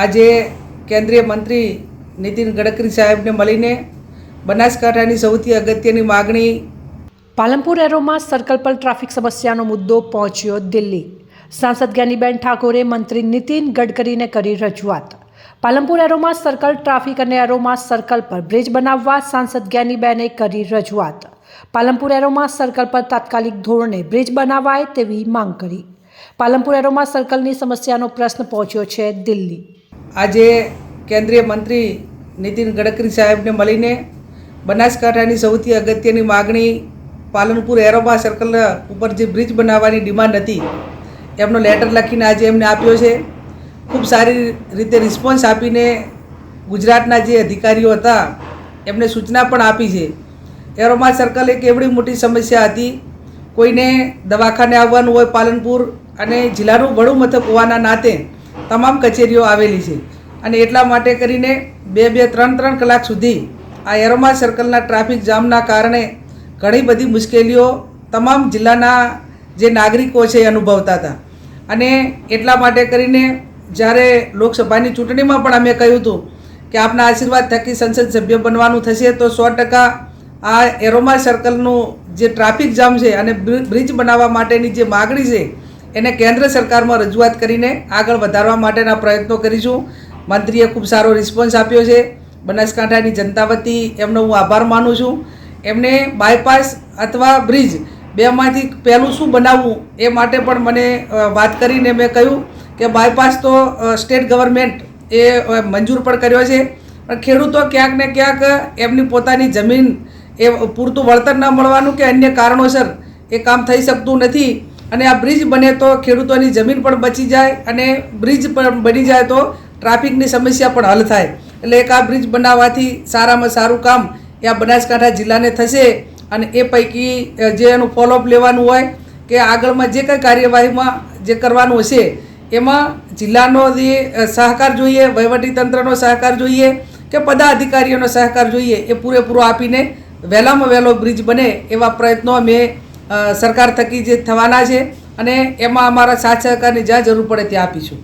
આજે કેન્દ્રીય મંત્રી નીતિન ગડકરી સાહેબને મળીને બનાસકાંઠાની સૌથી અગત્યની માગણી પાલનપુર એરોમાં સર્કલ પર ટ્રાફિક સમસ્યાનો મુદ્દો પહોંચ્યો દિલ્હી. સાંસદ જ્ઞાનીબેન ઠાકોરે મંત્રી નીતિન ગડકરીને કરી રજૂઆત. પાલનપુર એરોમાં સર્કલ, ટ્રાફિક અને એરોમાં સર્કલ પર બ્રિજ બનાવવા સાંસદ જ્ઞાનીબેને કરી રજૂઆત. પાલનપુર એરોમાં સર્કલ પર તાત્કાલિક ધોરણે બ્રિજ બનાવાય તેવી માંગ કરી. પાલનપુર એરોમાં સર્કલની સમસ્યાનો પ્રશ્ન પહોંચ્યો છે દિલ્હી. આજે કેન્દ્રીય મંત્રી નીતિન ગડકરી સાહેબને મળીને બનાસકાંઠાની સૌથી અગત્યની માગણી પાલનપુર એરોબા સર્કલ ઉપર જે બ્રિજ બનાવવાની ડિમાન્ડ હતી, એમનો લેટર લખીને આજે એમને આપ્યો છે. ખૂબ સારી રીતે રિસ્પોન્સ આપીને ગુજરાતના જે અધિકારીઓ હતા, એમને સૂચના પણ આપી છે. એરોમા સર્કલ એક એવડી મોટી સમસ્યા હતી. કોઈને દવાખાને આવવાનું હોય પાલનપુર અને જિલ્લાનું વડું મથક હોવાના નાતે તમામ કચેરીઓ આવેલી છે. અને એટલા માટે કરીને બે બે ત્રણ ત્રણ કલાક સુધી આ એરોમા સર્કલના ટ્રાફિક જામના કારણે ઘણી બધી મુશ્કેલીઓ તમામ જિલ્લાના જે નાગરિકો છે એ અનુભવતા હતા. અને એટલા માટે કરીને જ્યારે લોકસભાની ચૂંટણીમાં પણ અમે કહ્યું હતું કે આપના આશીર્વાદ થકી સંસદ સભ્ય બનવાનું થશે, તો સો ટકા આ એરોમા સર્કલનું જે ટ્રાફિક જામ છે અને બ્રિ- બ્રિજ બનાવવા માટેની જે માગણી છે એને કેન્દ્ર સરકારમાં રજૂઆત કરીને આગળ વધારવા માટેના પ્રયત્નો કરીશું. મંત્રીએ ખૂબ સારો રિસ્પોન્સ આપ્યો છે. બનાસકાંઠાની જનતા વતી એમનો હું આભાર માનું છું. એમને બાયપાસ અથવા બ્રિજ બેમાંથી પહેલું શું બનાવવું એ માટે પણ મને વાત કરીને મેં કહ્યું કે બાયપાસ તો સ્ટેટ ગવર્મેન્ટ એ મંજૂર પણ કર્યો છે. પણ ખેડૂતો ક્યાંક ને ક્યાંક એમની પોતાની જમીન એ પૂરતું વળતર ન મળવાનું કે અન્ય કારણોસર એ કામ થઈ શકતું નથી. અને આ બ્રિજ બને તો ખેડૂતોની જમીન પણ બચી જાય અને બ્રિજ પણ બની જાય તો ટ્રાફિકની સમસ્યા પણ હલ થાય. એટલે એક આ બ્રિજ બનાવવાથી સારામાં સારું કામ એ આ બનાસકાંઠા જિલ્લાને થશે અને એ પૈકી જે એનું ફોલોઅપ લેવાનું હોય કે આગળમાં જે કંઈ કાર્યવાહીમાં જે કરવાનું હશે, એમાં જિલ્લાનો જે સહકાર જોઈએ, વહીવટીતંત્રનો સહકાર જોઈએ કે પદાધિકારીઓનો સહકાર જોઈએ એ પૂરેપૂરો આપીને વહેલામાં વહેલો બ્રિજ બને એવા પ્રયત્નો અમે સરકાર થકી જે થવાના છે અને એમાં અમારા સાથ સહકારની જ્યાં જરૂર પડે ત્યાં આપીશું.